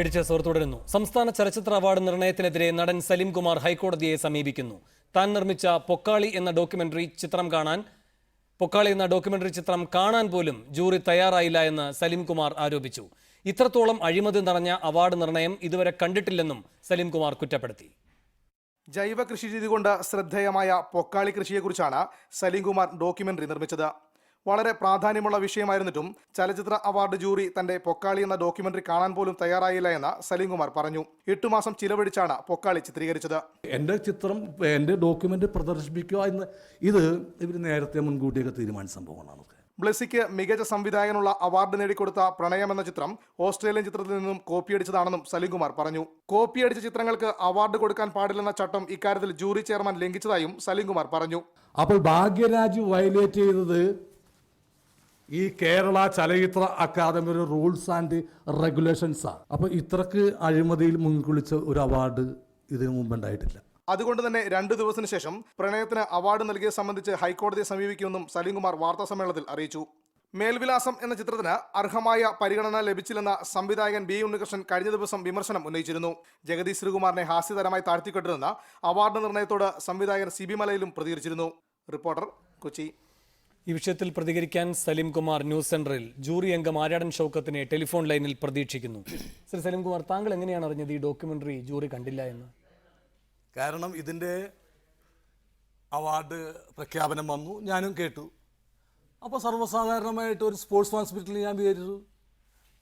Editors തുടരുന്നു സംസ്ഥാന ചലച്ചിത്ര അവാർഡ് നിർണയത്തിനെതിരെ നടൻ സലീം കുമാർ ഹൈക്കോടതിയെ സമീപിക്കുന്നു. താൻ നിർമ്മിച്ച പൊക്കാളി എന്ന ഡോക്യുമെന്ററി ചിത്രം കാണാൻ പൊക്കാളി എന്ന ഡോക്യുമെന്ററി ചിത്രം കാണാൻ പോലും ജൂറി തയ്യാറായില്ല എന്ന് സലീം കുമാർ ആരോപിച്ചു. ഇത്രത്തോളം അഴിമതി നിറഞ്ഞ അവാർഡ് നിർണയം ഇതുവരെ കണ്ടിട്ടില്ലെന്നും സലീം കുമാർ കുറ്റപ്പെടുത്തി. ജൈവ കൃഷി രീതി കൊണ്ട് ശ്രദ്ധേയമായ പൊക്കാളി കൃഷിയെക്കുറിച്ചാണ് സലീം കുമാർ ഡോക്യുമെന്ററി നിർമ്മിച്ചത്. വളരെ പ്രാധാന്യമുള്ള വിഷയമായിരുന്നിട്ടും ചലച്ചിത്ര അവാർഡ് ജൂറി തന്റെ പൊക്കാളി എന്ന ഡോക്യുമെന്ററി കാണാൻ പോലും തയ്യാറായില്ല എന്ന് സലീംകുമാർ പറഞ്ഞു. എട്ടു മാസം ചിലവഴിച്ചാണ് പൊക്കാളി ചിത്രീകരിച്ചത്. എന്റെ ചിത്രം എന്റെ ഡോക്യുമെന്റ് പ്രദർശിപ്പിക്കുക എന്ന് ഇത് ഇവർ നേരത്തെ മുൻകൂട്ടിയൊക്കെ തീരുമാനിച്ച സംഭവമാണ് ബ്ലെസിക്ക് മികച്ച സംവിധായകനുള്ള അവാർഡ് നേടിക്കൊടുത്ത പ്രണയം എന്ന ചിത്രം ഓസ്ട്രേലിയൻ ചിത്രത്തിൽ നിന്നും കോപ്പിയടിച്ചതാണെന്നും സലീംകുമാർ പറഞ്ഞു. കോപ്പിയടിച്ച ചിത്രങ്ങൾക്ക് അവാർഡ് കൊടുക്കാൻ പാടില്ലെന്ന ചട്ടം ഇക്കാര്യത്തിൽ ജൂറി ചെയർമാൻ ലംഘിച്ചതായും സലീംകുമാർ പറഞ്ഞു. അപ്പോൾ ഭാഗ്യരാജ് വയലേറ്റ് ചെയ്തത് ഈ കേരള ചലച്ചിത്ര അക്കാദമിയുടെ റൂൾസ് ആൻഡ് റെഗുലേഷൻസാണ് അപ്പോൾ ഇത്രക്ക് അഴിമതിയിൽ മുൻകുളിച്ച ഒരു അവാർഡ് ഇതിനു മുമ്പ് ഉണ്ടായിട്ടില്ല. അതുകൊണ്ട് തന്നെ രണ്ടു ദിവസത്തിനു ശേഷം പ്രണയത്തിന് അവാർഡ് നൽകിയത് സംബന്ധിച്ച് ഹൈക്കോടതിയെ സമീപിക്കുമെന്നും സലീംകുമാർ വാർത്താ സമ്മേളനത്തിൽ അറിയിച്ചു. മേൽവിലാസം എന്ന ചിത്രത്തിന് അർഹമായ പരിഗണന ലഭിച്ചില്ലെന്ന സംവിധായകൻ ബി ഉണ്ണികൃഷ്ണൻ കഴിഞ്ഞ ദിവസം വിമർശനം ഉന്നയിച്ചിരുന്നു. ജഗതി ശ്രീകുമാറിനെ ഹാസ്യതരമായി താഴ്ത്തിക്കെട്ടിരുന്ന അവാർഡ് നിർണയത്തോട് സംവിധായകൻ സി ബി മലയിലും പ്രതികരിച്ചിരുന്നു. റിപ്പോർട്ടർ കൊച്ചി. ഈ വിഷയത്തിൽ പ്രതികരിക്കാൻ സലിം കുമാർ ന്യൂസ് സെന്ററിൽ ജൂറി അംഗം ആര്യാടൻ ഷൗക്കത്തിനെ ടെലിഫോൺ ലൈനിൽ പ്രതീക്ഷിക്കുന്നു. ശ്രീ സലിം കുമാർ താങ്കൾ എങ്ങനെയാണ് അറിഞ്ഞത് ഈ ഡോക്യുമെന്ററി ജൂറി കണ്ടില്ല എന്ന്? കാരണം ഇതിന്റെ അവാർഡ് പ്രഖ്യാപനം വന്നു ഞാനും കേട്ടു. അപ്പോൾ സർവസാധാരണമായിട്ട് ഒരു സ്പോർട്സ് ഹോസ്പിറ്റലിൽ ഞാൻ വിചാരിച്ചു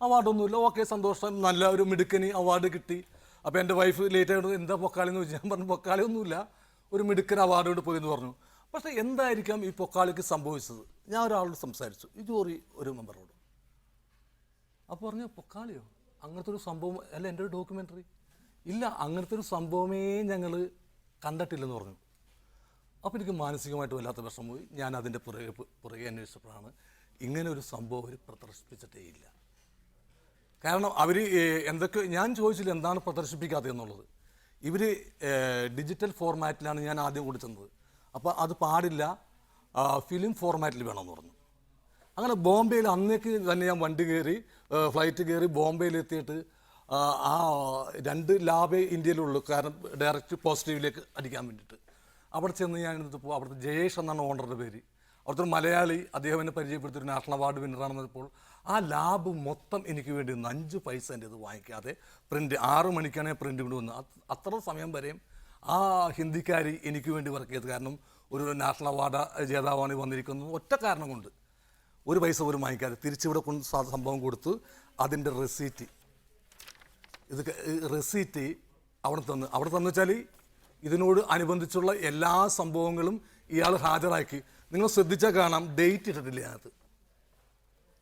അവാർഡൊന്നുമില്ല. ഓക്കെ സന്തോഷം. നല്ല ഒരു മിടുക്കന് അവാർഡ് കിട്ടി. അപ്പോൾ എന്റെ വൈഫ് ലേറ്റ് ആയിട്ട് എന്താ പൊക്കാളി? എന്ന് ചോദിച്ചു. ഞാൻ പറഞ്ഞു പൊക്കാളി ഒന്നുമില്ല. ഒരു മിടുക്കൻ അവാർഡോട് പോയി എന്ന് പറഞ്ഞു. പക്ഷേ എന്തായിരിക്കാം ഈ പൊക്കാളിക്ക് സംഭവിച്ചത്? ഞാൻ ഒരാളോട് സംസാരിച്ചു. ജോറി ഒരു മെമ്പറോട്. അപ്പോൾ പറഞ്ഞു പൊക്കാളിയോ? അങ്ങനത്തെ ഒരു സംഭവം അല്ല എന്റെ ഒരു ഡോക്യുമെന്ററി. ഇല്ല അങ്ങനത്തെ ഒരു സംഭവമേ ഞങ്ങൾ കണ്ടിട്ടില്ലെന്ന് പറഞ്ഞു. അപ്പോൾ എനിക്ക് മാനസികമായിട്ട് വല്ലാത്ത വിഷമം പോയി. ഞാൻ അതിന്റെ പുറകെ പുറകെ അന്വേഷിച്ചപ്പോഴാണ് ഇങ്ങനെ ഒരു സംഭവം അവർ പ്രദർശിപ്പിച്ചിട്ടേ ഇല്ല. കാരണം അവർ എന്തൊക്കെ ഞാൻ ചോദിച്ചില്ല എന്താണ് പ്രദർശിപ്പിക്കാത്തത് എന്നുള്ളത്. ഇവർ ഡിജിറ്റൽ ഫോർമാറ്റിലാണ് ഞാൻ ആദ്യം കൊടുത്തത് അപ്പോൾ അത് പാടില്ല. ഫിലിം ഫോർമാറ്റിൽ വേണമെന്ന് പറഞ്ഞു. അങ്ങനെ ബോംബെയിൽ അന്നേക്ക് തന്നെ ഞാൻ വണ്ടി കയറി ഫ്ലൈറ്റ് കയറി ബോംബെയിൽ എത്തിയിട്ട് ആ, രണ്ട് ലാബേ ഇന്ത്യയിലുള്ളൂ. കാരണം ഡയറക്റ്റ് പോസിറ്റീവിലേക്ക് അടിക്കാൻ വേണ്ടിയിട്ട്. അവിടെ ചെന്ന് ഞാൻ എടുത്തപ്പോൾ അവിടുത്തെ ജയേഷ് എന്നാണ് ഓണറുടെ പേര്. അവിടുത്തെ മലയാളി അദ്ദേഹം എന്നെ പരിചയപ്പെടുത്തിയൊരു നാഷണൽ അവാർഡ് വിന്നറാണെന്നപ്പോൾ ആ ലാബ് മൊത്തം എനിക്ക് വേണ്ടി അഞ്ച് പൈസ എന്റെ ഇത് വാങ്ങിക്കാതെ പ്രിന്റ് ആറ് മണിക്കാണ് പ്രിന്റ് പ്രിന്റ് അത് അത്ര സമയം വരെയും ആ ഹിന്ദിക്കാരി എനിക്ക് വേണ്ടി വർക്ക് ചെയ്തത്. കാരണം ഒരു നാഷണൽ അവാർഡ് ജേതാവാണ് വന്നിരിക്കുന്നത്. ഒറ്റ കാരണം കൊണ്ട്. ഒരു പൈസ പോലും വാങ്ങിക്കാതെ തിരിച്ചിവിടെ കൊണ്ട് സംഭവം കൊടുത്ത് അതിന്റെ റെസീറ്റ് ഇത് റെസീറ്റ് അവിടെ തന്നു. അവിടെ തന്നു വെച്ചാൽ ഇതിനോട് അനുബന്ധിച്ചുള്ള എല്ലാ സംഭവങ്ങളും ഇയാൾ ഹാജരാക്കി. നിങ്ങൾ ശ്രദ്ധിച്ചാൽ കാണാം ഡേറ്റ് ഇട്ടിട്ടില്ല അതിനകത്ത്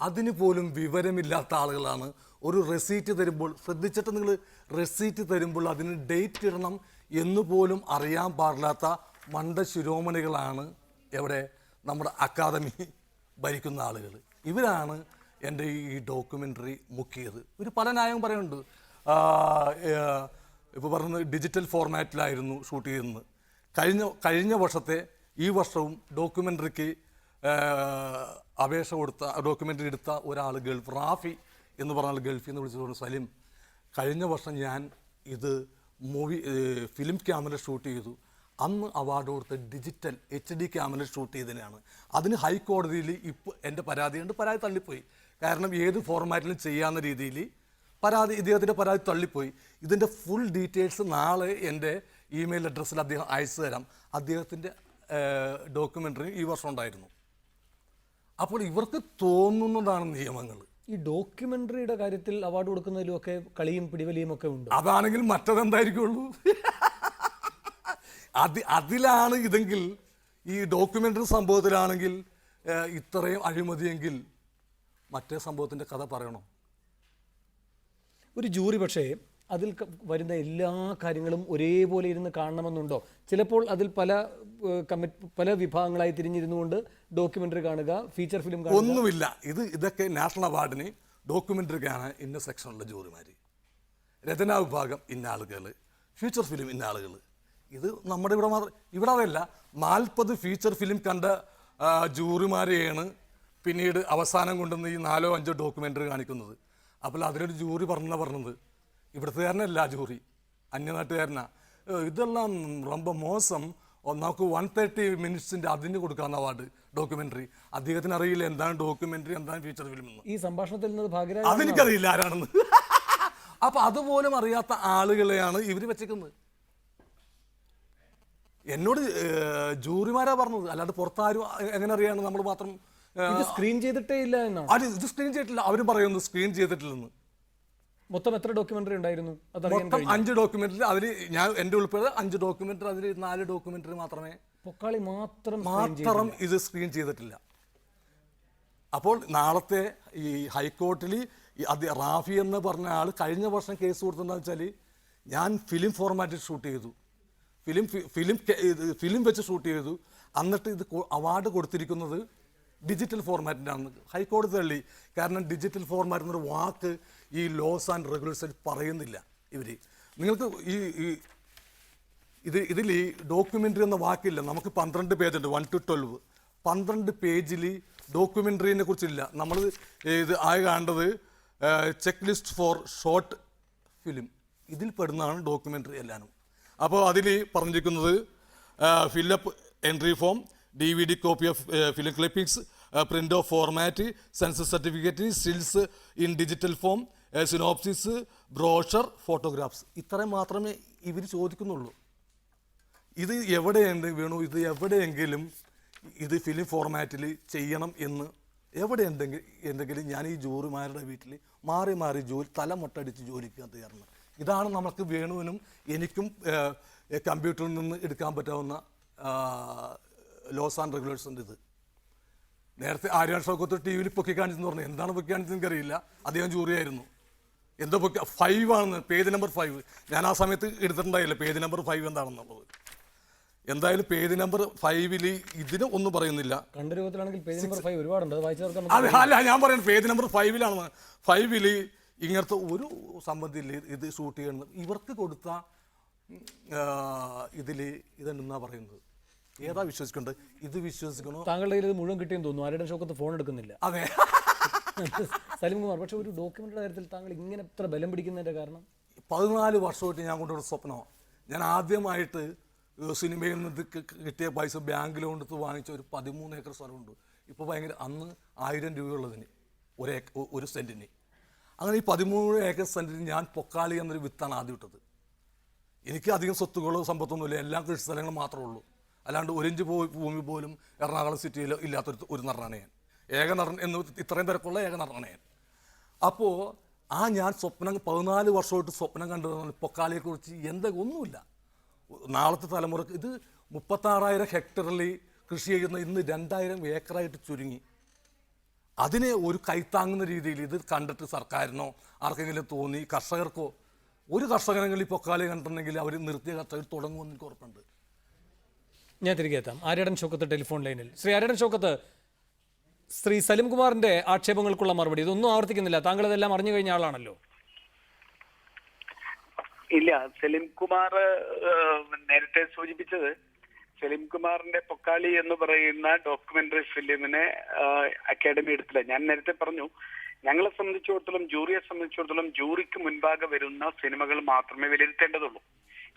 അതിന് പോലും വിവരമില്ലാത്ത ആളുകളാണ്. ഒരു റെസീറ്റ് തരുമ്പോൾ ശ്രദ്ധിച്ചിട്ട് നിങ്ങൾ റെസീറ്റ് തരുമ്പോൾ അതിന് ഡേറ്റ് ഇടണം എന്ന് പോലും അറിയാൻ പാടില്ലാത്ത മണ്ട ശിരോമണികളാണ് എവിടെ നമ്മുടെ അക്കാദമി ഭരിക്കുന്ന ആളുകൾ. ഇവരാണ് എന്റെ ഈ ഡോക്യുമെന്ററി മുക്കിയത്. ഇവർ പല ന്യായവും പറയുന്നുണ്ട്. ഇപ്പോൾ പറയുന്നത് ഡിജിറ്റൽ ഫോർമാറ്റിലായിരുന്നു ഷൂട്ട് ചെയ്യുന്നത് കഴിഞ്ഞ കഴിഞ്ഞ വർഷത്തെ ഈ വർഷവും ഡോക്യുമെന്ററിക്ക് അപേക്ഷ കൊടുത്ത ഡോക്യുമെന്ററി എടുത്ത ഒരാൾ ഗൾഫ് റാഫി എന്ന് പറഞ്ഞ ആൾ ഗൾഫിൽ നിന്ന് വിളിച്ചു പറഞ്ഞു സലിം കഴിഞ്ഞ വർഷം ഞാൻ ഇത് മൂവി ഫിലിം ക്യാമറ ഷൂട്ട് ചെയ്തു. അന്ന് അവാർഡ് കൊടുത്ത digital H D camera shoot ചെയ്തതിനാണ് അതിന് ഹൈക്കോടതിയിൽ ഇപ്പോൾ എന്റെ പരാതി കണ്ട് പരാതി തള്ളിപ്പോയി. കാരണം ഏത് ഫോർമാറ്റിലും ചെയ്യാവുന്ന രീതിയിൽ പരാതി ഇദ്ദേഹത്തിന്റെ പരാതി തള്ളിപ്പോയി. ഇതിന്റെ ഫുൾ ഡീറ്റെയിൽസ് നാളെ എന്റെ ഇമെയിൽ അഡ്രസ്സിൽ അദ്ദേഹം അയച്ചു തരാം. അദ്ദേഹത്തിന്റെ ഡോക്യുമെന്ററി ഈ വർഷം ഉണ്ടായിരുന്നു. അപ്പോൾ ഇവർക്ക് തോന്നുന്നതാണ് നിയമങ്ങൾ. ഈ ഡോക്യുമെന്ററിയുടെ കാര്യത്തിൽ അവാർഡ് കൊടുക്കുന്നതിലും ഒക്കെ കളിയും പിടിവലിയും ഒക്കെ ഉണ്ട്? അതാണെങ്കിൽ മറ്റതെന്തായിരിക്കുള്ളൂ? അത് അതിലാണ് ഇതെങ്കിൽ ഈ ഡോക്യുമെന്ററി സംഭവത്തിലാണെങ്കിൽ ഇത്രയും അഴിമതിയെങ്കിൽ മറ്റേ സംഭവത്തിന്റെ കഥ പറയണോ? ഒരു ജൂറി പക്ഷേ അതിൽ വരുന്ന എല്ലാ കാര്യങ്ങളും ഒരേപോലെ ഇരുന്ന് കാണണമെന്നുണ്ടോ? ചിലപ്പോൾ അതിൽ പല കമ്മിറ്റ് പല വിഭാഗങ്ങളായി തിരിഞ്ഞിരുന്നുകൊണ്ട് ഡോക്യുമെന്ററി കാണുക ഫീച്ചർ ഫിലിം കാണുക. ഒന്നുമില്ല. ഇത് ഇതൊക്കെ നാഷണൽ അവാർഡിന് ഡോക്യുമെന്ററിക്കാണ് ഇന്ന സെക്ഷനുള്ള ജൂറിമാർ രചനാ വിഭാഗം ഇന്ന ആളുകൾ ഫീച്ചർ ഫിലിം ഇന്ന ആളുകൾ ഇത് നമ്മുടെ ഇവിടെ മാത്രം ഇവിടെ അതല്ല. നാൽപ്പത് ഫീച്ചർ ഫിലിം കണ്ട ജൂറിമാരെയാണ് പിന്നീട് അവസാനം കൊണ്ടുവന്ന് ഈ നാലോ അഞ്ചോ ഡോക്യുമെന്ററി കാണിക്കുന്നത്. അപ്പോൾ അതിലൊരു ജൂറി പറഞ്ഞ പറഞ്ഞത്. ഇവിടുത്തുകാരനല്ല ജൂറി അന്യനാട്ടുകാരനാ. ഇതെല്ലാം റൊമ്പ മോശം. നമുക്ക് വൺ തേർട്ടി മിനിറ്റ്സിന്റെ അതിന് കൊടുക്കാവുന്ന അവാർഡ് ഡോക്യുമെന്ററി അദ്ദേഹത്തിന് അറിയില്ല എന്താണ് ഡോക്യുമെന്ററി എന്താണ് ഫീച്ചർ ഫിലിം എന്ന്. ഈ സംഭാഷണത്തിൽ നിന്ന് ഭാഗ്യരാജ് അതെനിക്കറിയില്ല ആരാണെന്ന്. അപ്പോൾ അതുപോലും അറിയാത്ത ആളുകളെയാണ് ഇവർ വെച്ചേക്കുന്നത്. എന്നോട് ജൂറിമാരാ പറഞ്ഞത്. അല്ലാതെ പുറത്താരും എങ്ങനെ അറിയാണ് നമ്മൾ മാത്രം സ്ക്രീൻ ചെയ്തിട്ടേ ഇല്ല എന്നാണ്? ഇത് സ്ക്രീൻ ചെയ്തിട്ടില്ല. അവരും പറയുന്നു സ്ക്രീൻ ചെയ്തിട്ടില്ലെന്ന്. മൊത്തം എത്ര ഡോക്യുമെന്ററി ഉണ്ടായിരുന്നു? മൊത്തം അഞ്ച് ഡോക്യുമെന്ററി അതിൽ ഞാൻ എന്റെ ഉൾപ്പെടെ അഞ്ച് ഡോക്യുമെന്ററി അതിൽ നാല് ഡോക്യുമെന്ററി മാത്രമേ പൊക്കാളി മാത്രം മാത്രം ഇത് സ്ക്രീൻ ചെയ്തിട്ടില്ല. അപ്പോൾ നാളത്തെ ഈ ഹൈക്കോർട്ടിൽ അത് റാഫി എന്ന് പറഞ്ഞ ആൾ കഴിഞ്ഞ വർഷം കേസ് കൊടുത്തതെന്ന് വെച്ചാൽ ഞാൻ ഫിലിം ഫോർമാറ്റിൽ ഷൂട്ട് ചെയ്തു. ഫിലിം ഫിലിം ഫിലിം വെച്ച് ഷൂട്ട് ചെയ്തു. എന്നിട്ട് ഇത് അവാർഡ് കൊടുത്തിരിക്കുന്നത് ഡിജിറ്റൽ ഫോർമാറ്റിനാണ് ഹൈക്കോടതി തള്ളി. കാരണം ഡിജിറ്റൽ ഫോർമാറ്റ് എന്നൊരു വാക്ക് ഈ ലോസ് ആൻഡ് റെഗുലേഷൻ പറയുന്നില്ല ഇവർ നിങ്ങൾക്ക് ഈ ഈ ഇത് ഇതിൽ ഈ ഡോക്യുമെന്ററി എന്ന വാക്കില്ല. നമുക്ക് പന്ത്രണ്ട് പേജുണ്ട് വൺ ടു ട്വൽവ് പന്ത്രണ്ട് പേജിൽ ഡോക്യുമെന്ററിനെ കുറിച്ചില്ല നമ്മൾ ഇത് ആയി കാണേണ്ടത് check list for short film ഇതിൽ പെടുന്നതാണ് ഡോക്യുമെന്ററി എല്ലാനും. അപ്പോൾ അതിൽ പറഞ്ഞിരിക്കുന്നത് fill up entry form D V D copy of film clippings print of format census certificate stills in digital form synopsis brochure photographs. ഇത്രയും മാത്രമേ ഇവർ ചോദിക്കുന്നുള്ളൂ. ഇത് എവിടെയുണ്ട് വേണു? ഇത് എവിടെയെങ്കിലും ഇത് ഫിലിം ഫോർമാറ്റിൽ ചെയ്യണം എന്ന് എവിടെ എന്തെങ്കിലും എന്തെങ്കിലും ഞാൻ ഈ ജോറിമാരുടെ വീട്ടിൽ മാറി മാറി ജോലി തലമുട്ടടിച്ച് ജോലിക്കാൻ തയ്യാറാണ് ഇതാണ് നമുക്ക് വേണുവിനും എനിക്കും കമ്പ്യൂട്ടറിൽ നിന്ന് എടുക്കാൻ പറ്റാവുന്ന ലോസ് ആൻഡ് റെഗുലേഷന്റെ ഇത്. നേരത്തെ ആര്യാൻ ഷോക്കത്ത് ടി വിയിൽ പൊക്കി കാണിച്ചെന്ന് പറഞ്ഞു. എന്താണ് പൊക്കി കാണിച്ചതെന്ന് എനിക്കറിയില്ല അദ്ദേഹം ജൂറിയായിരുന്നു. എന്തോ ഫൈവ് ആണെന്ന് പേജ് നമ്പർ ഫൈവ് ഞാൻ ആ സമയത്ത് എടുത്തിട്ടുണ്ടായില്ല പേജ് നമ്പർ ഫൈവ് എന്താണെന്നുള്ളത്. എന്തായാലും പേജ് നമ്പർ ഫൈവിൽ ഇതിന് ഒന്നും പറയുന്നില്ല. അല്ല ഞാൻ പറയുന്നത് പേജ് നമ്പർ ഫൈവിലാണ് ഫൈവിൽ ഇങ്ങനത്തെ ഒരു സംബന്ധില്ല ഇത് ഷൂട്ട് ചെയ്യണം ഇവർക്ക് കൊടുത്ത ഇതിൽ ഇതെന്നാ പറയുന്നത്? ഏതാ വിശ്വസിക്കേണ്ടത്? ഇത് വിശ്വസിക്കണോ? താങ്കളുടെ ഇത് മുഴുവൻ കിട്ടിയെന്ന് തോന്നുന്നു. ആരുടെ ഷോക്കത്ത് ഫോൺ എടുക്കുന്നില്ല. അതെ. സലിം കുമാർ പക്ഷെ ഒരു ഡോക്യുമെന്ററി കാര്യത്തിൽ താങ്കൾ ഇങ്ങനെ ഇത്ര ബലം പിടിക്കുന്നതിന്റെ കാരണം? പതിനാല് വർഷമായിട്ട് ഞാൻ കൊണ്ടൊരു സ്വപ്നമാണ് ഞാൻ ആദ്യമായിട്ട് സിനിമയിൽ നിന്ന് കിട്ടിയ പൈസ ബാങ്ക് ലോൺ എടുത്ത് വാങ്ങിച്ച ഒരു പതിമൂന്ന് ഏക്കർ സ്ഥലമുണ്ട്. ഇപ്പോൾ ഭയങ്കര അന്ന് ആയിരം രൂപയുള്ളതിന് ഒരു ഒരു സെന്റിന് അങ്ങനെ ഈ പതിമൂന്ന് ഏക്കർ സെന്റിന് ഞാൻ പൊക്കാളി എന്നൊരു വിത്താണ് ആദ്യം ഇട്ടത്. എനിക്ക് അധികം സ്വത്തുക്കളോ സമ്പത്തൊന്നുമില്ല എല്ലാം കൃഷി സ്ഥലങ്ങൾ മാത്രമേ ഉള്ളൂ. അല്ലാണ്ട് ഒരിഞ്ച് ഇഞ്ച് ഭൂമി പോലും എറണാകുളം സിറ്റിയിൽ ഇല്ലാത്തൊരു ഒരു നടനാണ് ഞാൻ. ഏക നടൻ എന്ന് ഇത്രയും തിരക്കുള്ള ഏക നടനാണ് ഞാൻ. അപ്പോൾ ആ ഞാൻ സ്വപ്നം പതിനാല് വർഷമായിട്ട് സ്വപ്നം കണ്ടത് പൊക്കാളിയെക്കുറിച്ച് എന്താ ഒന്നുമില്ല. നാളത്തെ തലമുറയ്ക്ക് ഇത് മുപ്പത്താറായിരം ഹെക്ടറിൽ കൃഷി ചെയ്യുന്ന ഇന്ന് രണ്ടായിരം ഏക്കറായിട്ട് ചുരുങ്ങി. അതിനെ ഒരു കൈത്താങ്ങുന്ന രീതിയിൽ ഇത് കണ്ടിട്ട് സർക്കാരിനോ ആർക്കെങ്കിലും തോന്നി കർഷകർക്കോ ഒരു കർഷകനെങ്കിലും ഈ പൊക്കാലി കണ്ടിട്ടുണ്ടെങ്കിൽ അവർ നിർത്തിയ കർഷകർ തുടങ്ങുമെന്ന് എനിക്ക് ഉറപ്പുണ്ട്. ഞാൻ തിരികെ എത്താം. ആര്യടൻ ചോക്കത്ത് ടെലിഫോൺ ലൈനിൽ. ശ്രീ ആര്യടൻ ഷോക്കത്ത് ശ്രീ സലിം കുമാറിന്റെ ആക്ഷേപങ്ങൾക്കുള്ള മറുപടി. ഇതൊന്നും ആവർത്തിക്കുന്നില്ല. താങ്കൾ ഇതെല്ലാം അറിഞ്ഞു കഴിഞ്ഞ ആളാണല്ലോ. ഇല്ല. സലീം കുമാർ നേരത്തെ സൂചിപ്പിച്ചത് സലീം കുമാറിന്റെ പൊക്കാളി എന്ന് പറയുന്ന ഡോക്യുമെന്ററി ഫിലിമിനെ അക്കാഡമി എടുത്തില്ല. ഞാൻ നേരത്തെ പറഞ്ഞു ഞങ്ങളെ സംബന്ധിച്ചിടത്തോളം ജൂറിയെ സംബന്ധിച്ചിടത്തോളം ജൂറിക്ക് മുൻപാകെ വരുന്ന സിനിമകൾ മാത്രമേ വിലയിരുത്തേണ്ടതുള്ളൂ.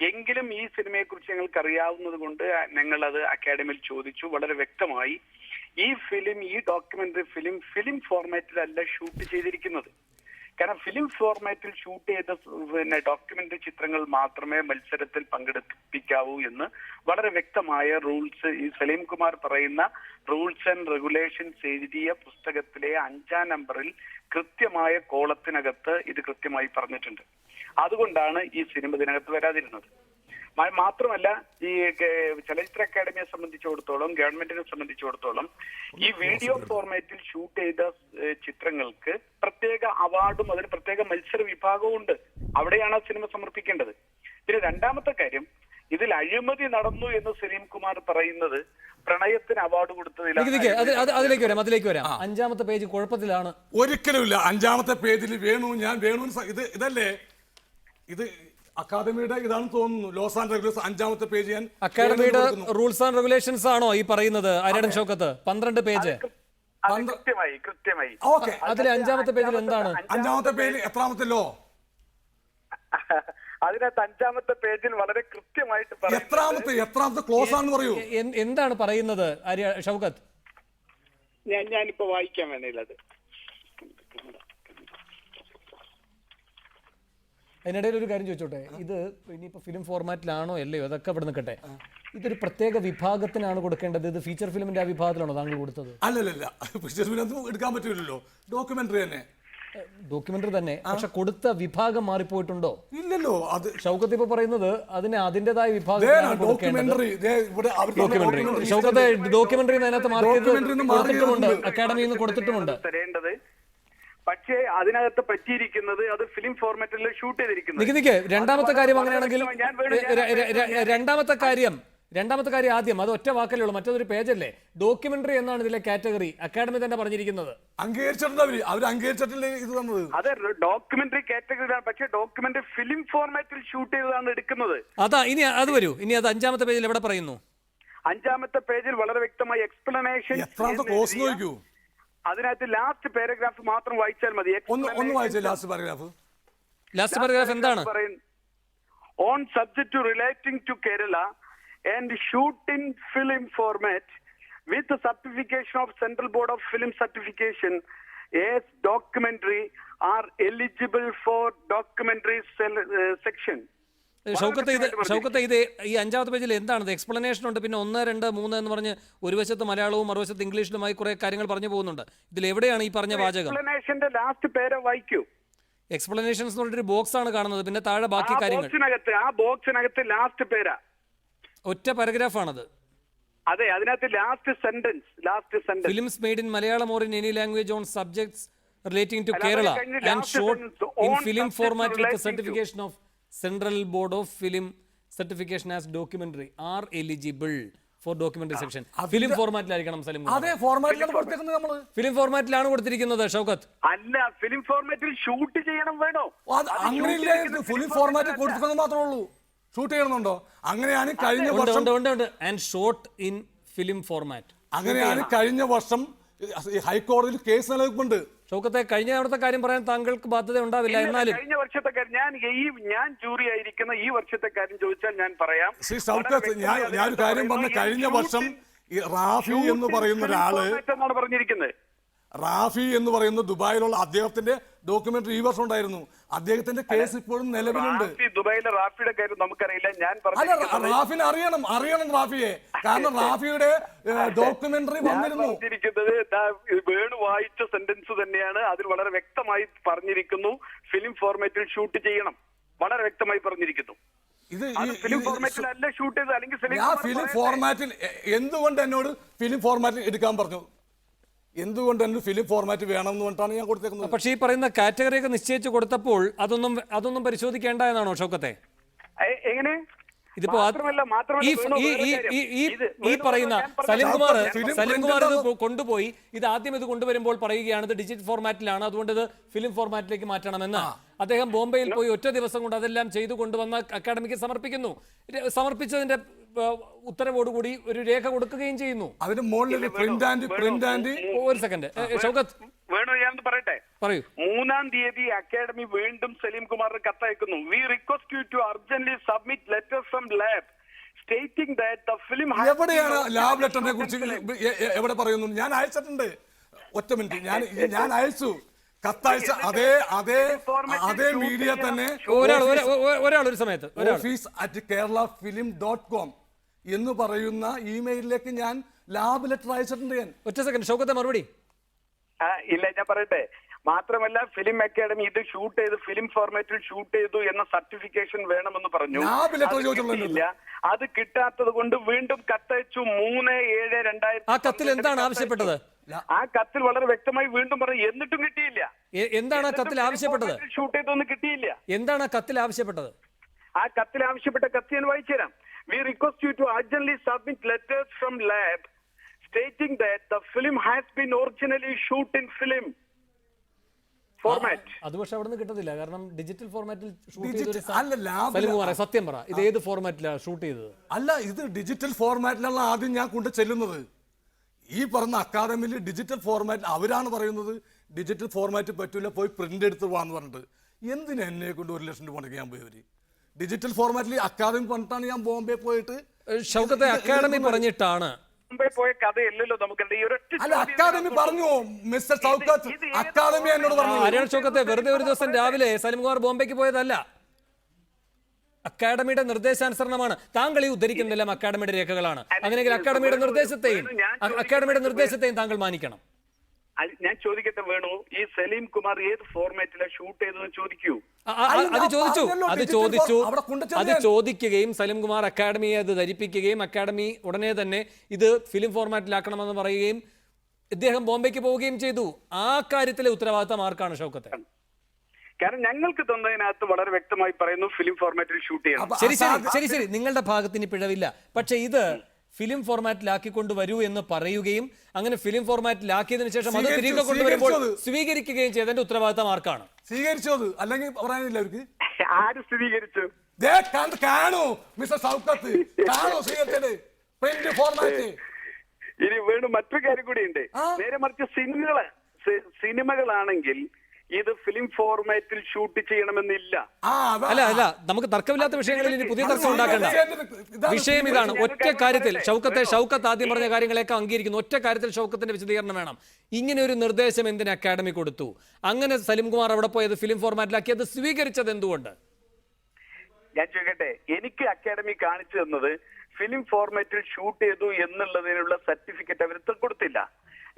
എങ്കിലും ഈ സിനിമയെക്കുറിച്ച് ഞങ്ങൾക്ക് അറിയാവുന്നത് കൊണ്ട് ഞങ്ങൾ അത് അക്കാദമിയിൽ ചോദിച്ചു. വളരെ വ്യക്തമായി ഈ ഫിലിം ഈ ഡോക്യുമെന്ററി ഫിലിം ഫിലിം ഫോർമാറ്റിലല്ല ഷൂട്ട് ചെയ്തിരിക്കുന്നത്. കാരണം ഫിലിം ഫോർമാറ്റിൽ ഷൂട്ട് ചെയ്ത പിന്നെ ഡോക്യുമെന്ററി ചിത്രങ്ങൾ മാത്രമേ മത്സരത്തിൽ പങ്കെടുപ്പിക്കാവൂ എന്ന് വളരെ വ്യക്തമായ റൂൾസ് ഈ സലീം കുമാർ പറയുന്ന റൂൾസ് ആൻഡ് റെഗുലേഷൻസ് എഴുതിയ പുസ്തകത്തിലെ അഞ്ചാം നമ്പറിൽ കൃത്യമായ കോളത്തിനകത്ത് ഇത് കൃത്യമായി പറഞ്ഞിട്ടുണ്ട്. അതുകൊണ്ടാണ് ഈ സിനിമ ഇതിനകത്ത് വരാതിരുന്നത്. മാത്രമല്ല ഈ ചലച്ചിത്ര അക്കാദമിയെ സംബന്ധിച്ചിടത്തോളം ഗവൺമെന്റിനെ സംബന്ധിച്ചിടത്തോളം ഈ വീഡിയോ ഫോർമാറ്റിൽ ഷൂട്ട് ചെയ്ത ചിത്രങ്ങൾക്ക് പ്രത്യേക അവാർഡും അതിന് പ്രത്യേക മത്സര വിഭാഗവും ഉണ്ട് അവിടെയാണ് ആ സിനിമ സമർപ്പിക്കേണ്ടത്. പിന്നെ രണ്ടാമത്തെ കാര്യം ഇതിൽ അഴിമതി നടന്നു എന്ന് സലീം കുമാർ പറയുന്നത് പ്രണയത്തിന് അവാർഡ് കൊടുത്തതിലാണ് അതിലേക്ക് വരാം അതിലേക്ക് വരാം. അഞ്ചാമത്തെ പേജ് കുഴപ്പത്തിലാണ്. ഒരിക്കലുമില്ല അഞ്ചാമത്തെ പേജിൽ വേണു ഞാൻ വേണു ഇത് ഇതല്ലേ? ഇത് അക്കാദമിയുടെ ഇതാണ് തോന്നുന്നു. ലോസ് ആൻഡ് റെഗുലേഷൻ അഞ്ചാമത്തെ പേജ് ഞാൻ അക്കാദമിയുടെ റൂൾസ് ആൻഡ് റെഗുലേഷൻസ് ആണോ ഈ പറയുന്നത്? അരടൻ ഷോക്കത്ത്. പന്ത്രണ്ട് പേജ്. കൃത്യമായി കൃത്യമായി. ഓക്കെ. അതിലെ അഞ്ചാമത്തെ പേജിൽ എന്താണ്? അഞ്ചാമത്തെ പേജിൽ എത്രാമത്തെ ലോ? അതിനകത്ത് അഞ്ചാമത്തെ പേജിൽ വളരെ കൃത്യമായിട്ട് എത്രാമത്തെ എത്രാമത്തെ ക്ലോസ് ആണെന്ന് പറയൂ. എന്താണ് പറയുന്നത്? ഷൗക്കത്ത്. ഞാൻ ഞാനിപ്പോ വായിക്കാൻ വേണ്ടിയുള്ളത് അതിനിടയിൽ ഒരു കാര്യം ചോദിച്ചോട്ടെ? ഇത് ഇനിയിപ്പോൾ ഫിലിം ഫോർമാറ്റിലാണോ അല്ലയോ? അതൊക്കെ ഇവിടെ നിൽക്കട്ടെ. ഇതൊരു പ്രത്യേക വിഭാഗത്തിനാണ് കൊടുക്കേണ്ടത്. ഇത് ഫീച്ചർ ഫിലിമിന്റെ ആ വിഭാഗത്തിലാണോ താങ്കൾ കൊടുത്തത്? അല്ലല്ല ഫീച്ചർ ഫിലിം എടുക്കാൻ പറ്റില്ലല്ലോ ഡോക്യുമെന്ററി തന്നെ. ഡോക്യുമെന്ററി തന്നെ. പക്ഷെ കൊടുത്ത വിഭാഗം മാറിപ്പോയിട്ടുണ്ടോ? ഇല്ലല്ലോ. അത് ഷൗക്കത്ത് ഇപ്പൊ പറയുന്നത് അതിന് അതിന്റേതായ വിഭാഗം ഡോക്യുമെന്ററി ഡോക്യുമെന്ററി documentary. ഷൗക്കത്തെ ഡോക്യുമെന്ററി അതിനകത്ത് കൊടുത്തിട്ടുമുണ്ട്. അക്കാഡമിയിൽ നിന്ന് കൊടുത്തിട്ടുമുണ്ട്. തരേണ്ടത് പക്ഷേ അതിനകത്ത് പറ്റിയിരിക്കുന്നത് അത് ഫിലിം ഫോർമാറ്റിൽ ഷൂട്ട് ചെയ്തിരിക്കുന്നു രണ്ടാമത്തെ കാര്യം അങ്ങനെയാണെങ്കിൽ രണ്ടാമത്തെ കാര്യം രണ്ടാമത്തെ കാര്യം ആദ്യം അത് ഒറ്റ വാക്കല്ലേ ഉള്ളൂ മറ്റൊരു പേജല്ലേ? ഡോക്യുമെന്ററി എന്നാണ് ഇതിലെ കാറ്റഗറി അക്കാഡമി തന്നെ പറഞ്ഞിരിക്കുന്നത്. അത് ഡോക്യുമെന്ററി കാറ്റഗറിയാണ് പക്ഷേ ഡോക്യുമെന്ററി ഫിലിം ഫോർമാറ്റിൽ ഷൂട്ട് ചെയ്തതാണ് എടുക്കുന്നത്. അതാ ഇനി അത് വരൂ. ഇനി അത് അഞ്ചാമത്തെ പേജിൽ എവിടെ പറയുന്നു? അഞ്ചാമത്തെ പേജിൽ വളരെ വ്യക്തമായി എക്സ്പ്ലനേഷൻ അതിനകത്ത് ലാസ്റ്റ് പാരഗ്രാഫ് മാത്രം വായിച്ചാൽ മതി. ഒന്ന് ഒന്ന് വായിച്ചേ ലാസ്റ്റ് പാരഗ്രാഫ് ലാസ്റ്റ് പാരഗ്രാഫ് എന്താണ്? On subject to relating to Kerala and shoot in film format with certification of central board of film certification as documentary are eligible for documentary section Shoukath ഇത് ഷൗക്കത്ത് ഇത് ഈ അഞ്ചാമത്തെ പേജിൽ എന്താണ് explanation ഉണ്ട്. പിന്നെ ഒന്ന് രണ്ട് മൂന്ന് എന്ന് പറഞ്ഞ് ഒരു വശത്ത് മലയാളവും മറുവശത്ത് ഇംഗ്ലീഷിലുമായി കുറെ കാര്യങ്ങൾ പറഞ്ഞു പോകുന്നുണ്ട്. ഇതിൽ എവിടെയാണ് ഈ പറഞ്ഞ വാചകം? എക്സ്പ്ലനേഷൻ ലാസ്റ്റ് പേര് വായിക്കൂ. എക്സ്പ്ലനേഷൻസ് പറഞ്ഞൊരു ബോക്സ് ആണ് കാണുന്നത്. പിന്നെ താഴെ ബാക്കി കാര്യങ്ങൾ. ആ ബോക്സിനകത്ത് ലാസ്റ്റ് പേരാ. ഒറ്റ പാരഗ്രാഫാണത് അതെ അതിനകത്ത് last sentence last sentence films made in Malayalam or in any language on subjects relating to Kerala and short in film format with certification of central board of film certification as documentary. Are eligible for documentary section. Film ഫോർമാറ്റിലായിരിക്കണം Salim അതെ ഫോർമാറ്റിലാണ് കൊടുത്തിരിക്കുന്നത് നമ്മൾ film ഫോർമാറ്റിലാണ് കൊടുത്തിരിക്കുന്നത് ഷൗക്കത്ത്. അല്ല film ഫോർമാറ്റിൽ shoot ചെയ്യണം വേണോ? അങ്ങനെയില്ല ഫിലിം ഫോർമാറ്റിൽ ഫോർമാറ്റ് കൊടുക്കുന്നത് മാത്രമേ ഉള്ളൂ. ഷൂട്ട് ചെയ്യണമെന്നുണ്ടോ? അങ്ങനെയാണ് കഴിഞ്ഞ വർഷം and short in film format അങ്ങനെയാണ് കഴിഞ്ഞ വർഷം ഹൈക്കോടതിയിൽ കേസ് നിലനിൽപ്പുണ്ട്. ഷൗക്കത്തെ കഴിഞ്ഞ തവണത്തെ കാര്യം പറയാൻ താങ്കൾക്ക് ബാധ്യത ഉണ്ടാവില്ല എന്നാലും. കഴിഞ്ഞ വർഷത്തെ കാര്യം ഞാൻ ഈ ഞാൻ ജൂറി ആയിരിക്കുന്ന ഈ വർഷത്തെ കാര്യം ചോദിച്ചാൽ ഞാൻ പറയാം. ശ്രീ ഷൗക്കത്ത് ഞാൻ ഞാനൊരു കാര്യം പറഞ്ഞ കഴിഞ്ഞ വർഷം ഈ റാഫി എന്ന് പറയുന്ന ഒരാൾ പറഞ്ഞിരിക്കുന്നത്. റാഫി എന്ന് പറയുന്ന ദുബായിലുള്ള അദ്ദേഹത്തിന്റെ ഡോക്യുമെന്ററി ഈ വർഷം ഉണ്ടായിരുന്നു. അദ്ദേഹത്തിന്റെ കേസ് ഇപ്പോഴും നിലവിലുണ്ട്. ദുബായിലെ റാഫിയുടെ കാര്യം നമുക്കറിയില്ല ഞാൻ അല്ല റാഫിനെ അറിയണം അറിയണം റാഫിയെ. കാരണം റാഫിയുടെ ഡോക്യുമെന്ററി വന്നിരുന്നു. വേണു വായിച്ച സെന്റൻസ് തന്നെയാണ്. അതിൽ വളരെ വ്യക്തമായി പറഞ്ഞിരിക്കുന്നു. ഫിലിം ഫോർമാറ്റിൽ ഷൂട്ട് ചെയ്യണം. വളരെ വ്യക്തമായി പറഞ്ഞിരിക്കുന്നു. ഇത് ഫിലിം ഈ- ഫോർമാറ്റിൽ അല്ല ഷൂട്ട് ചെയ്ത് അല്ലെങ്കിൽ ഫിലിം ഫോർമാറ്റിൽ എന്തുകൊണ്ട് എന്നോട് ഫിലിം ഫോർമാറ്റിൽ എടുക്കാൻ പറഞ്ഞു? എന്തുകൊണ്ട് എന്നോട് ഫിലിം ഫോർമാറ്റ് വേണം എന്ന് പറഞ്ഞിട്ടാണ് ഞാൻ കൊടുത്തേക്കുന്നത്. പക്ഷേ ഈ പറയുന്ന കാറ്റഗറി ഒക്കെ നിശ്ചയിച്ച് കൊടുത്തപ്പോൾ അതൊന്നും അതൊന്നും പരിശോധിക്കേണ്ട എന്നാണോ ഷൗക്കത്തെ എങ്ങനെ? ഇതിപ്പോ മാത്രമല്ല മാത്രമല്ല ഈ പറയുന്ന ഞാൻ പറഞ്ഞ- സലിം കുമാർ സലിം കുമാർ ഇത് കൊണ്ടുപോയി. ഇത് ആദ്യം ഇത് കൊണ്ടുവരുമ്പോൾ പറയുകയാണ് ഇത് ഡിജിറ്റൽ ഫോർമാറ്റിലാണ്. അതുകൊണ്ട് ഇത് ഫിലിം ഫോർമാറ്റിലേക്ക് മാറ്റണമെന്ന്. അദ്ദേഹം ബോംബെയിൽ പോയി ഒറ്റ ദിവസം കൊണ്ട് അതെല്ലാം ചെയ്തു കൊണ്ടുവന്ന അക്കാഡമിക്ക് സമർപ്പിക്കുന്നു. സമർപ്പിച്ചതിന്റെ ഉത്തരവോടുകൂടി ഒരു രേഖ കൊടുക്കുകയും ചെയ്യുന്നു. അതിന് മുകളിൽ പ്രിന്റ് ആൻഡ് പ്രിന്റ് ആൻഡ് ഒരു സെക്കൻഡ് ഷൗക്കത്ത്. വേണു ഞാൻ പറയട്ടെ? പറയൂ. മൂന്നാം തീയതി അക്കാഡമി വീണ്ടും സലീം കുമാറിന് കത്തയക്കുന്നു. We request you to urgently submit letter from lab stating that the film എവിടെയാണ് ലാബ് ലെറ്ററിനെ കുറിച്ച് എവിടെ പറയുന്നു? ഞാൻ അയച്ചിട്ടുണ്ട്. ഒറ്റ മിനിറ്റ്. ഞാൻ ഞാൻ അയച്ചു. കത്തയച്ച അതേ അതേ അതേ മീഡിയ തന്നെ ഒരാൾ ഒരാ- ഒരാൾ ഒരു സമയത്ത് office at Kerala film dot com എന്ന് പറയുന്ന ഇമെയിലിലേക്ക് ഞാൻ ലാബ് ലെറ്റർ അയച്ചിട്ടുണ്ട് ഞാൻ. ഒറ്റ സെക്കൻഡ് ഷൗക്കത്തെ മറുപടി. ഇല്ല ഞാൻ പറയട്ടെ. മാത്രമല്ല ഫിലിം അക്കാദമി ഇത് ഷൂട്ട് ചെയ്ത് ഫിലിം ഫോർമാറ്റിൽ ഷൂട്ട് ചെയ്തു എന്ന സർട്ടിഫിക്കേഷൻ വേണമെന്ന് പറഞ്ഞു. ലാബ് ലെറ്റർ അത് അത് കിട്ടാത്തത് കൊണ്ട് വീണ്ടും കത്തയച്ചു. മൂന്ന് ഏഴ് രണ്ടായിരത്തി ആ കത്തിൽ എന്താണ് ആവശ്യപ്പെട്ടത്? ആ കത്തിൽ വളരെ വ്യക്തമായി വീണ്ടും പറഞ്ഞു എന്നിട്ടും കിട്ടിയില്ല. എന്താണ് ആ കത്തിൽ ആവശ്യപ്പെട്ടത്? ഷൂട്ട് ചെയ്തൊന്നും കിട്ടിയില്ല. എന്താണ് ആ കത്തിൽ ആവശ്യപ്പെട്ടത്? ആ കത്തിൽ ആവശ്യപ്പെട്ട കത്ത് ഞാൻ വായിച്ചുതരാം. We request you to urgently submit letters from lab stating that the film has been originally shoot in film format. അത് പക്ഷെ അവിടെ നിന്ന് കിട്ടത്തില്ല. കാരണം ഡിജിറ്റൽ ഫോർമാറ്റിൽ ഷൂട്ട് അല്ല, lab സലിം ല- കുമാറെ സത്യം പറ. ഇത് ഏത് ഫോർമാറ്റിലാണ് ഷൂട്ട് ചെയ്തത്? അല്ല ഇത് ഡിജിറ്റൽ ഫോർമാറ്റിലാണ് ആദ്യം ഞാൻ കൊണ്ട് ചെല്ലുന്നത്. ഈ പറഞ്ഞ അക്കാദമിയിൽ ഡിജിറ്റൽ ഫോർമാറ്റ് അവരാണ് പറയുന്നത്. ഡിജിറ്റൽ ഫോർമാറ്റ് പറ്റൂല പോയി പ്രിന്റ് എടുത്ത് പോവാന്ന് പറഞ്ഞിട്ട്. എന്തിനാ എന്നെ കൊണ്ട് ഒരു ലക്ഷം രൂപ മുടക്കി ഞാൻ പോയി അവർ? ഡിജിറ്റൽ ഫോർമാറ്റിൽ അക്കാദമി പറഞ്ഞിട്ടാണ് ഞാൻ ബോംബെ പോയിട്ട്. ഷൗക്കത്തെ അക്കാദമി പറഞ്ഞിട്ടാണ്. അല്ല അക്കാദമി പറഞ്ഞു? മിസ്റ്റർ ഷൗക്കത്ത് അക്കാദമി എന്നോട് പറഞ്ഞു? ഷൗക്കത്തെ? വെറുതെ ഒരു ദിവസം രാവിലെ സലിംകുമാർ ബോംബെക്ക് പോയതല്ല. അക്കാഡമിയുടെ നിർദ്ദേശാനുസരണമാണ്. താങ്കൾ ഈ ഉദ്ധരിക്കുന്നതെല്ലാം അക്കാഡമിയുടെ രേഖകളാണ്. അങ്ങനെയെങ്കിൽ അക്കാഡമിയുടെ നിർദ്ദേശത്തെയും അക്കാഡമിയുടെ നിർദ്ദേശത്തെയും താങ്കൾ മാനിക്കണം. ഞാൻ ചോദിക്കട്ടെ വേണു? ഈ സലീം കുമാർ ഏത് ഫോർമാറ്റിലാണ് ഷൂട്ട് ചെയ്തെന്ന് ചോദിക്കൂ. അത് ചോദിച്ചു. അത് ചോദിച്ചു. അത് ചോദിക്കുകയും സലീം കുമാർ അക്കാഡമിയെ അത് ധരിപ്പിക്കുകയും അക്കാഡമി ഉടനെ തന്നെ ഇത് ഫിലിം ഫോർമാറ്റിലാക്കണമെന്ന് പറയുകയും ഇദ്ദേഹം ബോംബെക്ക് പോവുകയും ചെയ്തു. ആ കാര്യത്തിലെ ഉത്തരവാദിത്തം ആർക്കാണ് ഷൗക്കത്തെ? കാരണം ഞങ്ങൾക്ക് തന്നതിനകത്ത് വളരെ വ്യക്തമായി പറയുന്നു ഫിലിം ഫോർമാറ്റിൽ ഷൂട്ട് ചെയ്യണം. ശരി ശരി ശരി ശരി. നിങ്ങളുടെ ഭാഗത്തിന് പിഴവില്ല. പക്ഷെ ഇത് ഫിലിം ഫോർമാറ്റിലാക്കി കൊണ്ടുവരൂ എന്ന് പറയുകയും അങ്ങനെ ഫിലിം ഫോർമാറ്റിലാക്കിയതിനു ശേഷം അത് തിരികെ കൊണ്ടുവരുമ്പോൾ. സ്വീകരിക്കുകയും ചെയ്തതിന്റെ ഉത്തരവാദിത്തം ആർക്കാണ്? സ്വീകരിച്ചത് അല്ലെങ്കിൽ പറയാനില്ല അവർക്ക്. ആര് സ്ഥിരീകരിച്ചു? ദേ കാണൂ മിസ്റ്റർ കാണോ സ്വീകരിച്ചത്. Print format. ഇനി വേണു മറ്റൊരു കാര്യം കൂടി ഉണ്ട് നേരെ മറിച്ച് സിനിമകൾ സിനിമകളാണെങ്കിൽ ഇത് ഫിലിം ഫോർമാറ്റിൽ ഷൂട്ട് ചെയ്യണമെന്നില്ല. ആ അല്ല അല്ല നമുക്ക് തർക്കമില്ലാത്ത വിഷയങ്ങളിൽ ഇനി പുതിയ തർക്കം ഉണ്ടാക്കണ്ട. വിഷയം ഇതാണ്. ഒറ്റ കാര്യത്തിൽ? ഷൗക്കത്തെ ഷൗക്കത്ത് ആദ്യം പറഞ്ഞ കാര്യങ്ങളെയൊക്കെ അംഗീകരിക്കുന്നു. ഒറ്റ കാര്യത്തിൽ ഷൗക്കത്തിന്റെ വിശദീകരണം വേണം. ഇങ്ങനെ ഒരു നിർദ്ദേശം എന്തിന് അക്കാഡമി കൊടുത്തു? അങ്ങനെ സലിം കുമാർ അവിടെ പോയത് ഫിലിം ഫോർമാറ്റിലാക്കി അത് സ്വീകരിച്ചത് എന്തുകൊണ്ട്? ഞാൻ ചോദിക്കട്ടെ എനിക്ക് അക്കാഡമി കാണിച്ചു തന്നത് ഫിലിം ഫോർമാറ്റിൽ ഷൂട്ട് ചെയ്തു എന്നുള്ളതിനുള്ള സർട്ടിഫിക്കറ്റ് അവർ കൊടുത്തില്ല.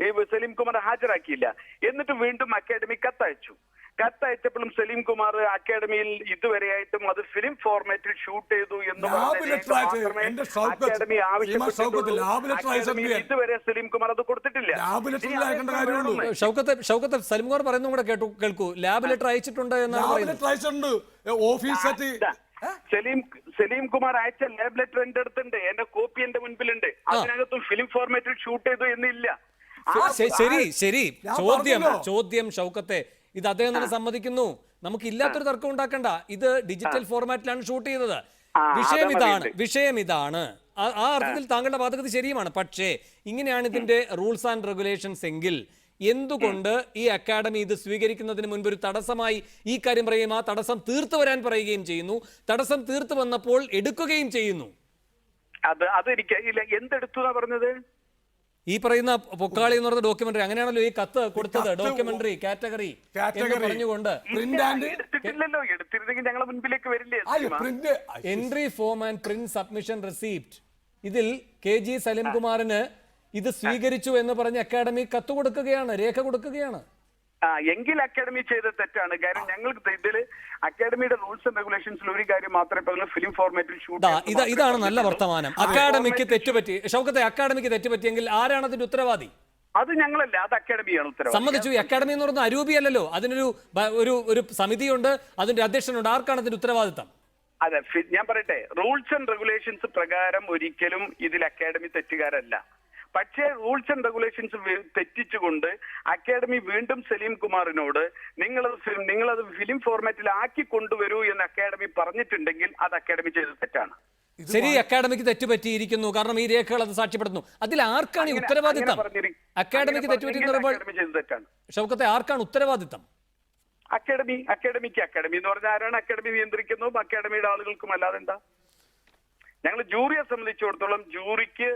ഈ സലീം കുമാർ ഹാജരാക്കിയില്ല. എന്നിട്ട് വീണ്ടും അക്കാഡമി കത്തയച്ചു. കത്തയച്ചപ്പോഴും സലീം കുമാർ അക്കാഡമിയിൽ ഇതുവരെയായിട്ടും അത് ഫിലിം ഫോർമാറ്റിൽ ഷൂട്ട് ചെയ്തു എന്ന് അക്കാഡമി ഞാൻ. ഇതുവരെ സലീം കുമാർ അത് കൊടുത്തിട്ടില്ല. ഷൗക്കത്ത് ഷൗക്കത്തെ സലിംകുമാർ പറയുന്നതും കൂടെ കേട്ടു കേൾക്കൂ. ലാബ് ലെറ്റർ അയച്ചിട്ടുണ്ട് എന്നാണ് ഓഫീസ് സലീം സലീം കുമാർ അയച്ച ലാബ് ലെറ്റർ എന്റെ അടുത്തുണ്ട്. എന്റെ കോപ്പി എന്റെ മുൻപിലുണ്ട്. അതിനകത്തും ഫിലിം ഫോർമാറ്റിൽ ഷൂട്ട് ചെയ്തു എന്നില്ല. ശരി ശരി. ചോദ്യം ചോദ്യം ഷൗക്കത്തെ. ഇത് അദ്ദേഹം തന്നെ സമ്മതിക്കുന്നു. നമുക്ക് ഇല്ലാത്തൊരു തർക്കം ഉണ്ടാക്കണ്ട. ഇത് ഡിജിറ്റൽ ഫോർമാറ്റിലാണ് ഷൂട്ട് ചെയ്തത്. വിഷയം ഇതാണ് വിഷയം ഇതാണ്. ആ ആ അർത്ഥത്തിൽ താങ്കളുടെ വാദഗതി ശരിയുമാണ്. പക്ഷേ ഇങ്ങനെയാണ് ഇതിന്റെ റൂൾസ് ആൻഡ് റെഗുലേഷൻസ് എങ്കിൽ എന്തുകൊണ്ട് ഈ അക്കാഡമി ഇത് സ്വീകരിക്കുന്നതിന് മുൻപ് ഒരു തടസ്സമായി ഈ കാര്യം പറയുകയും ആ തടസ്സം തീർത്തു വരാൻ പറയുകയും ചെയ്യുന്നു? തടസ്സം തീർത്തു വന്നപ്പോൾ എടുക്കുകയും ചെയ്യുന്നു. അത് അതെനിക്ക് ഇല്ല എന്തെടുത്തു എന്നാ പറഞ്ഞത്? ഈ പറയുന്ന പൊക്കാളി എന്ന് പറഞ്ഞ ഡോക്യുമെന്ററി അങ്ങനെയാണല്ലോ ഈ കത്ത് കൊടുത്തത് ഡോക്യുമെന്ററി കാറ്റഗറി. പറഞ്ഞുകൊണ്ട്. Entry form and print submission receipt ഇതിൽ കെ ജി സലിംകുമാറിന് ഇത് സ്വീകരിച്ചു എന്ന് പറഞ്ഞ് അക്കാഡമി കത്ത് കൊടുക്കുകയാണ് രേഖ കൊടുക്കുകയാണ്. ആ എങ്കിൽ അക്കാഡമി ചെയ്ത തെറ്റാണ്. കാര്യം ഞങ്ങൾക്ക് ഇതിൽ അക്കാഡമിയുടെ റൂൾസ് ആൻഡ് റെഗുലേഷൻസിൽ ഒരു കാര്യം മാത്രമേ പറഞ്ഞു ഫിലിം ഫോർമാറ്റിൽ ഷൂട്ട് ഇതാണ് നല്ല വർത്തമാനം. അക്കാഡമിക്ക് തെറ്റുപറ്റി ഷൗക്കത്തെ അക്കാഡമിക്ക് തെറ്റുപറ്റിയെങ്കിൽ ആരാണ് അതിന്റെ ഉത്തരവാദി? അത് ഞങ്ങളല്ല അത് അക്കാഡമിയാണ് ഉത്തരവ് സമ്മതിച്ചു. അക്കാഡമി എന്ന് പറയുന്നത് അരൂപിയല്ലല്ലോ. അതിനൊരു ഒരു ഒരു സമിതിയുണ്ട് അതിന്റെ അധ്യക്ഷനുണ്ട്. ആർക്കാണ് അതിന്റെ ഉത്തരവാദിത്തം? അതെ ഞാൻ പറയട്ടെ. റൂൾസ് ആൻഡ് റെഗുലേഷൻസ് പ്രകാരം ഒരിക്കലും ഇതിൽ അക്കാഡമി തെറ്റുകാരല്ല. പക്ഷേ റൂൾസ് ആൻഡ് റെഗുലേഷൻസ് തെറ്റിച്ചുകൊണ്ട് അക്കാഡമി വീണ്ടും സലീം കുമാറിനോട് നിങ്ങളത് നിങ്ങൾ നിങ്ങളത് ഫിലിം ഫോർമാറ്റിൽ ആക്കി കൊണ്ടുവരൂ എന്ന് അക്കാഡമി പറഞ്ഞിട്ടുണ്ടെങ്കിൽ അത് അക്കാഡമി ചെയ്ത തെറ്റാണ്. ശരി അക്കാഡമിക്ക് തെറ്റുപറ്റിയിരിക്കുന്നു കാരണം ഈ രേഖകൾ അത് സാക്ഷ്യപ്പെടുന്നു അതിൽ ആർക്കാണ് ഈ ഉത്തരവാദിത്തം? അക്കാദമിക്ക് തെറ്റുപറ്റി എന്ന് പറയുമ്പോൾ ഷൗക്കത്തെ ആർക്കാണ് ഉത്തരവാദിത്തം? അക്കാഡമി അക്കാഡമിക്ക് അക്കാഡമി എന്ന് പറഞ്ഞാൽ ആരാണ് അക്കാഡമി നിയന്ത്രിക്കുന്നതും അക്കാഡമിയുടെ ആളുകൾക്കും അല്ലാതെ എന്താ? ഞങ്ങൾ ജൂറിയെ സംബന്ധിച്ചിടത്തോളം ജൂറിക്ക്.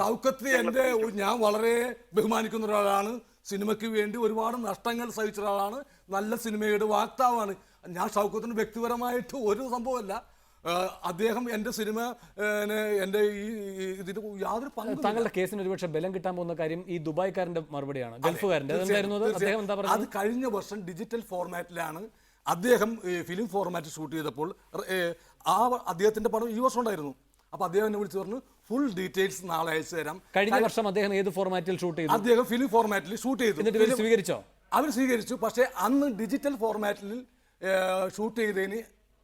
ഷൗക്കത്ത് എന്റെ ഞാൻ വളരെ ബഹുമാനിക്കുന്ന ഒരാളാണ്. സിനിമയ്ക്ക് വേണ്ടി ഒരുപാട് നഷ്ടങ്ങൾ സഹിച്ച ഒരാളാണ്. നല്ല സിനിമയുടെ വാക്താവാണ്. ഞാൻ ഷൗക്കത്തിന് വ്യക്തിപരമായിട്ട് ഒരു സംഭവമല്ല. അദ്ദേഹം എന്റെ സിനിമ എന്റെ എന്റെ ഈ ഇതിന് യാതൊരു താങ്കളുടെ കേസിന് ഒരുപക്ഷെ ബലം കിട്ടാൻ പോകുന്ന കാര്യം ഈ ദുബായ്ക്കാരന്റെ മറുപടിയാണ്. ഗൾഫുകാരന്റെ അതെന്തായിരുന്നു അത്? അദ്ദേഹം എന്താ അത് കഴിഞ്ഞ വർഷം ഡിജിറ്റൽ ഫോർമാറ്റിലാണ് അദ്ദേഹം ഫിലിം ഫോർമാറ്റ് ഷൂട്ട് ചെയ്തപ്പോൾ ആ അദ്ദേഹത്തിന്റെ പടം ഈ വർഷം ഉണ്ടായിരുന്നു. അപ്പൊ അദ്ദേഹം എന്നെ വിളിച്ചു പറഞ്ഞു ഫുൾ ഡീറ്റെയിൽസ് നാളെ അയച്ചു തരാം. കഴിഞ്ഞ വർഷം അദ്ദേഹം ഏത് ഫോർമാറ്റിൽ ഷൂട്ട് ചെയ്തു? അദ്ദേഹം ഫിലിം ഫോർമാറ്റിൽ ഷൂട്ട് ചെയ്തു. സ്വീകരിച്ചോ? അവർ സ്വീകരിച്ചു. പക്ഷേ അന്ന് ഡിജിറ്റൽ ഫോർമാറ്റിൽ ഷൂട്ട് ചെയ്തതിന്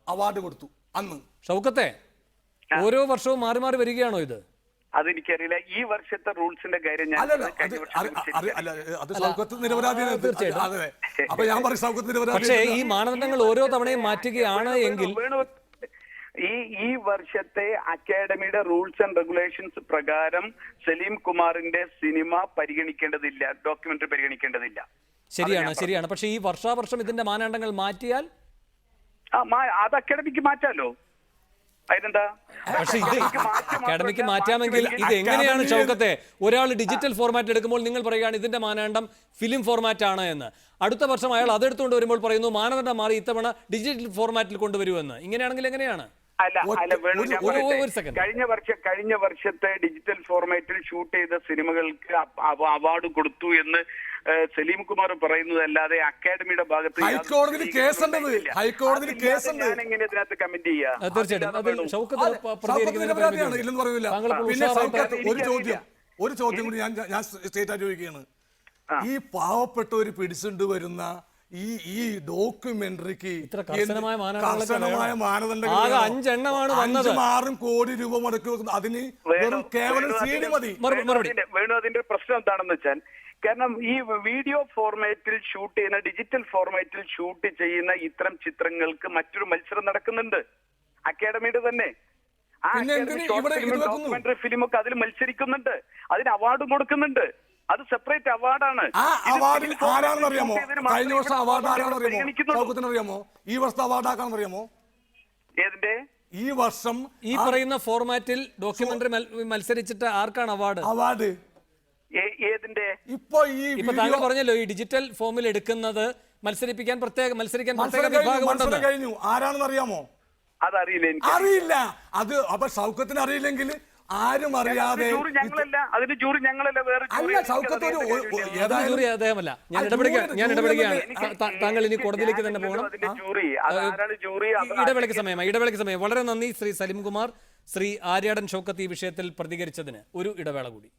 അവാർഡ് കൊടുത്തു. അന്ന്. ഷൗക്കത്തെ ഓരോ വർഷവും മാറി മാറി വരികയാണോ ഇത്? അതെനിക്കറിയില്ല. ഈ വർഷത്തെ റൂൾസിന്റെ കാര്യം ഞാൻ പക്ഷേ ഈ മാനദണ്ഡങ്ങൾ ഓരോ തവണയും മാറ്റുകയാണ് എങ്കിൽ ഈ ഈ വർഷത്തെ അക്കാഡമിയുടെ റൂൾസ് ആൻഡ് റെഗുലേഷൻസ് പ്രകാരം സലീം കുമാറിന്റെ സിനിമ പരിഗണിക്കേണ്ടതില്ല ഡോക്യുമെന്ററി പരിഗണിക്കേണ്ടതില്ല. ശരിയാണ് ശരിയാണ്. പക്ഷേ ഈ വർഷാവർഷം ഇതിന്റെ മാനദണ്ഡങ്ങൾ മാറ്റിയാൽ അത് അക്കാഡമിക്ക് മാറ്റാലോ? അതിനെന്താ? പക്ഷെ ഇത് അക്കാഡമിക്ക് മാറ്റാമെങ്കിൽ ഇത് എങ്ങനെയാണ് ചൗക്കത്തെ? ഒരാൾ ഡിജിറ്റൽ ഫോർമാറ്റ് എടുക്കുമ്പോൾ നിങ്ങൾ പറയുകയാണ് ഇതിന്റെ മാനദണ്ഡം ഫിലിം ഫോർമാറ്റ് ആണ് എന്ന്. അടുത്ത വർഷം അയാൾ അതെടുത്തുകൊണ്ട് വരുമ്പോൾ പറയുന്നു മാനദണ്ഡം മാറി ഇത്തവണ ഡിജിറ്റൽ ഫോർമാറ്റിൽ കൊണ്ടുവരുമെന്ന് ഇങ്ങനെയാണെങ്കിൽ എങ്ങനെയാണ്? അല്ല അല്ല വേണു ഞാൻ പറയട്ടെ. കഴിഞ്ഞ വർഷം കഴിഞ്ഞ വർഷത്തെ ഡിജിറ്റൽ ഫോർമാറ്റിൽ ഷൂട്ട് ചെയ്ത സിനിമകൾക്ക് അവാർഡ് കൊടുത്തു എന്ന് സലീം കുമാർ പറയുന്നതല്ലാതെ അക്കാദമിയുടെ ഭാഗത്ത് ഹൈക്കോടതി ഹൈക്കോടതിയിൽ കേസുണ്ടത്. ഉണ്ടായിട്ടില്ല. ഹൈക്കോടതിയിൽ കേസുണ്ട്. ഞാൻ എങ്ങനെ ഇതിനകത്ത് കമന്റ് ചെയ്യാ അത് തീർച്ചയായിട്ടും ഒരു ചോദ്യം ഒരു ചോദ്യം കൂടി ഞാൻ ഞാൻ സ്റ്റേറ്റ് ആയിട്ട് ചോദിക്കുകയാണ് ഈ പാവപ്പെട്ടവർ പിടിച്ചുകൊണ്ട് വരുന്ന ഈ ഈ ഡോക്യുമെന്ററിക്ക് ഇത്ര കർശനമായ മാനദണ്ഡങ്ങൾ ആകെ അഞ്ചെണ്ണമാണ് വന്നത്. ആറും കോടി രൂപ മുടക്കി വെക്കുന്നത് അതിന് വെറും കേവലം സീഡി മതി വേണു അതിന്റെ- പ്രശ്നം എന്താണെന്ന് വെച്ചാൽ കാരണം ഈ വീഡിയോ ഫോർമാറ്റിൽ ഷൂട്ട് ചെയ്യുന്ന ഡിജിറ്റൽ ഫോർമാറ്റിൽ ഷൂട്ട് ചെയ്യുന്ന ഇത്തരം ചിത്രങ്ങൾക്ക് മറ്റൊരു മത്സരം നടക്കുന്നുണ്ട്. അക്കാഡമിയുടെ തന്നെ. ആ അക്കാഡമി ഷോർട്ട്? ഡോക്യുമെന്ററി ഫിലിമൊക്കെ അതിൽ മത്സരിക്കുന്നുണ്ട്. അതിന് അവാർഡും കൊടുക്കുന്നുണ്ട്. അത് സെപ്പറേറ്റ് അവാർഡാണ് ആ അവാർഡിൽ ആരാണെന്ന് അറിയാമോ കഴിഞ്ഞ വർഷം അവാർഡ് ആരാണെന്ന് അറിയാമോ. അറിയാമോ ഈ വർഷത്തെ അവാർഡ് ആക്കാണെന്ന് അറിയാമോ ഏതിന്റെ? ഈ വർഷം ഈ പറയുന്ന ഫോർമാറ്റിൽ ഡോക്യുമെന്ററി മത്സരിച്ചിട്ട് ആർക്കാണ് അവാർഡ് അവാർഡ് ഏതിന്റെ? ഇപ്പൊ ഈ ഇപ്പൊ താങ്കൾ പറഞ്ഞല്ലോ ഈ ഡിജിറ്റൽ ഫോമിൽ എടുക്കുന്നത് മത്സരിപ്പിക്കാൻ പ്രത്യേക മത്സരിക്കാൻ പ്രത്യേക വിഭാഗം കഴിഞ്ഞു. ആരാണെന്ന് അറിയാമോ അതറിയില്ല അറിയില്ല. അത് അപ്പൊ സൗഖ്യത്തിന് അറിയില്ലെങ്കിൽ ആരും അറിയാതെ അതിന് ജൂറി ഞങ്ങളല്ല വേറെ ജൂറി അദ്ദേഹമല്ല. ഞാൻ ഇടപെടുകയാണ് ഞാൻ ഇടപെടുകയാണ്. താങ്കൾ ഇനി കോടതിയിലേക്ക് തന്നെ പോകണം. ഇടവേളയ്ക്ക് സമയമായി ഇടവേളയ്ക്ക് സമയം വളരെ നന്ദി ശ്രീ സലിംകുമാർ ശ്രീ ആര്യാടൻ ഷൗക്കത്ത് ഈ വിഷയത്തിൽ പ്രതികരിച്ചതിന്. ഒരു ഇടവേള കൂടി.